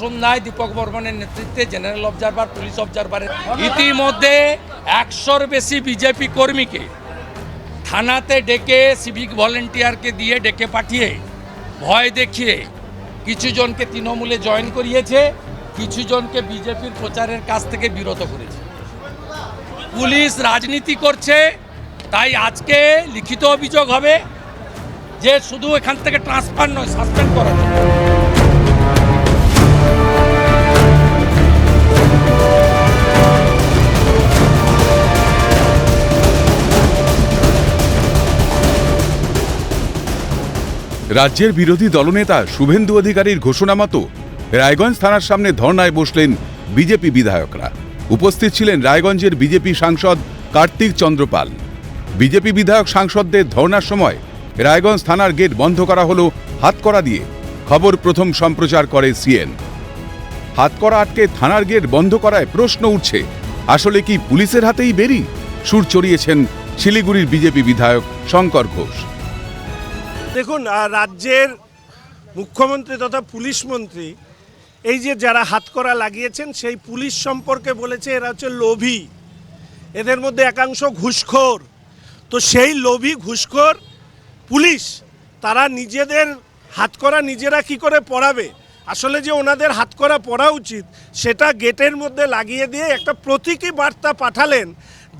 সন্ধ্যায় দীপক বর্মনের নেতৃত্বে জেনারেল অবজারভার, পুলিশ অবজারভারের ইতিমধ্যে একশোর বেশি বিজেপি কর্মীকে থানাতে ডেকে সিভিক ভলেন্টিয়ারকে দিয়ে ডেকে পাঠিয়ে ভয় দেখিয়ে কিছু জনকে তৃণমূলে জয়েন করিয়েছে কিছু জনকে বিজেপির প্রচারের কাছ থেকে বিরত করেছে। পুলিশ রাজনীতি করছে, তাই আজকে লিখিত অভিযোগ হবে যে শুধু এখান থেকে ট্রান্সফার নয় সাসপেন্ড করা রাজ্যের বিরোধী দলনেতা শুভেন্দু অধিকারীর ঘোষণা মতো রায়গঞ্জ থানার সামনে ধর্নায় বসলেন বিজেপি বিধায়করা। উপস্থিত ছিলেন রায়গঞ্জের বিজেপি সাংসদ কার্তিক চন্দ্রপাল। বিজেপি বিধায়ক সাংসদদের ধর্নার সময় রায়গঞ্জ থানার গেট বন্ধ করা হলো হাতকড়া দিয়ে। খবর প্রথম সম্প্রচার করে সিএন। হাতকড়া আটকে থানার গেট বন্ধ করায় প্রশ্ন উঠছে, আসলে কি পুলিশের হাতেই বেরি? সুর চড়িয়েছেন শিলিগুড়ির বিজেপি বিধায়ক শঙ্কর ঘোষ। দেখুন রাজ্যের মুখ্যমন্ত্রী তথা পুলিশ মন্ত্রী, এই যে যারা হাতকড়া লাগিয়েছেন, সেই পুলিশ সম্পর্কে বলেছে এরা হচ্ছে লোভী। এদের মধ্যে একাংশ ঘুষখোর। তো সেই লোভী ঘুষখোর পুলিশ, তারা নিজেদের হাতকড়া নিজেরা কি করে পড়াবে? আসলে যে ওনাদের হাতকড়া পড়া উচিত, সেটা গেটের মধ্যে লাগিয়ে দিয়ে একটা প্রতীকী বার্তা পাঠালেন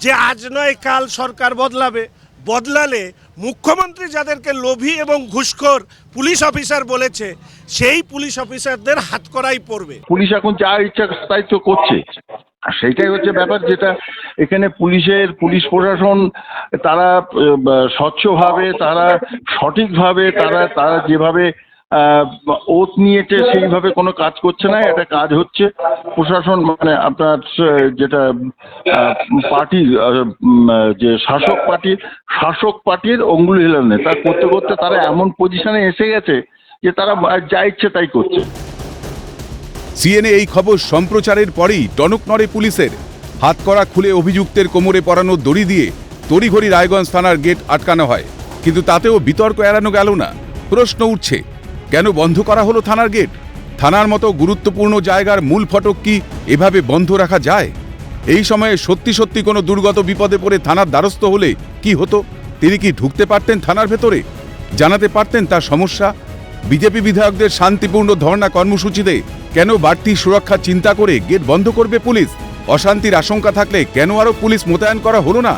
যে আজ নয়, কাল সরকার বদলাবে, বদলালে মুখ্যমন্ত্রী যাদেরকে লোভী এবং ঘুষখোর পুলিশ অফিসার বলেছে, সেই পুলিশ অফিসারদের হাত করাই পড়বে। পুলিশ এখন যা ইচ্ছা তাই তো করছে। সেইটাই হচ্ছে ব্যাপার যেটা এখানে পুলিশের, পুলিশ প্রশাসন, তারা স্বচ্ছভাবে, তারা সঠিকভাবে, তারা তারা যেভাবে ওত নিয়েছে সেইভাবে কোনো কাজ করছে না এটা কাজ হচ্ছে প্রশাসন মানে আপনার যেটা পার্টি যে শাসক পার্টির শাসক পার্টির অঙ্গুলি হিলানে তা করতে করতে তারা এমন পজিশনে এসে গেছে যে তারা যা ইচ্ছে তাই করছে। সিএনএ এই খবর সম্প্রচারের পরেই টনক নড়ে পুলিশের। হাতকড়া খুলে অভিযুক্তের কোমরে পরানো দড়ি দিয়ে তড়িঘড়ি রায়গঞ্জ থানার গেট আটকানো হয়। কিন্তু তাতেও বিতর্ক এড়ানো গেল না। প্রশ্ন উঠছে কেন বন্ধ করা হলো থানার গেট? থানার মতো গুরুত্বপূর্ণ জায়গার মূল ফটক কি এভাবে বন্ধ রাখা যায়? এই সময়ে সত্যি সত্যি কোনো দুর্গত বিপদে পড়ে থানার দ্বারস্থ হলে কি হতো? তিনি কি ঢুকতে পারতেন থানার ভেতরে? জানাতে পারতেন তার সমস্যা? বিজেপি বিধায়কদের শান্তিপূর্ণ ধর্ণা কর্মসূচিতে কেন বাড়তি সুরক্ষা চিন্তা করে গেট বন্ধ করবে পুলিশ? অশান্তির আশঙ্কা থাকলে কেন আরও পুলিশ মোতায়েন করা হলো না?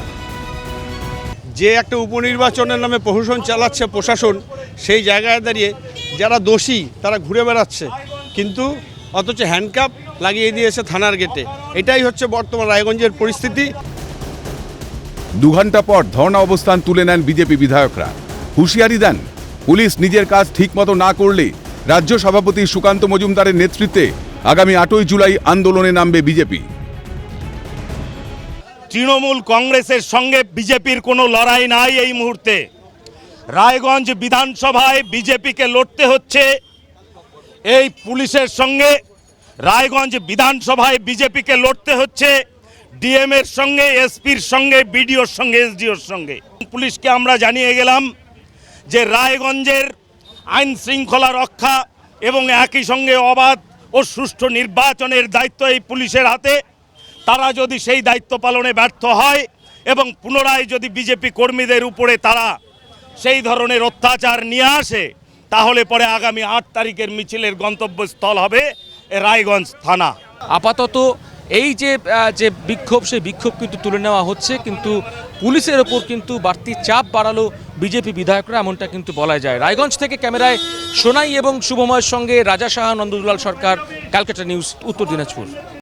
যে একটা উপনির্বাচনের নামে প্রশাসন চালাচ্ছে প্রশাসন, সেই জায়গায় দাঁড়িয়ে যারা দোষী তারা ঘুরে বেড়াচ্ছে। কিন্তু অথচ হ্যান্ডকাপ লাগিয়ে দিয়েছে থানার গেটে এটাই হচ্ছে বর্তমান রায়গঞ্জের পরিস্থিতি। দু ঘণ্টা পর ধর্ণা অবস্থান তুলে নেন বিজেপি বিধায়করা। হুঁশিয়ারি দেন পুলিশ নিজের কাজ ঠিকমতো না করলে রাজ্য সভাপতি সুকান্ত মজুমদারের নেতৃত্বে আগামী আটই জুলাই আন্দোলনে নামবে বিজেপি। তৃণমূল কংগ্রেসের সঙ্গে বিজেপির কোনো লড়াই নাই এই মুহূর্তে। রায়গঞ্জ বিধানসভায় বিজেপিকে লড়তে হচ্ছে। এই পুলিশের সঙ্গে রায়গঞ্জ বিধানসভায় বিজেপিকে লড়তে হচ্ছে। ডিএম এর সঙ্গে, এসপির সঙ্গে, বিডিওর সঙ্গে, এসডিওর সঙ্গে। পুলিশকে আমরা জানিয়ে গেলাম যে রায়গঞ্জের আইন শৃঙ্খলা রক্ষা এবং একই সঙ্গে অবাধ ও সুষ্ঠু নির্বাচনের দায়িত্ব এই পুলিশের হাতে। তারা যদি সেই দায়িত্ব পালনে ব্যর্থ হয় এবং পুনরায় যদি বিজেপি কর্মীদের উপরে তারা সেই ধরনের অত্যাচার নিয়ে আসে, তাহলে পরে আগামী আট তারিখের মিছিলের গন্তব্যস্থল হবে রায়গঞ্জ থানা। আপাতত এই যে যে বিক্ষোভ, সেই বিক্ষোভ কিন্তু তুলে নেওয়া হচ্ছে, কিন্তু পুলিশের ওপর কিন্তু বাড়তি চাপ বাড়ালো বিজেপি বিধায়করা, এমনটা কিন্তু বলা যায়। রায়গঞ্জ থেকে ক্যামেরায় সোনাই এবং শুভময়ের সঙ্গে রাজা সাহা নন্দদুলাল সরকার, ক্যালকাটা নিউজ, উত্তর দিনাজপুর।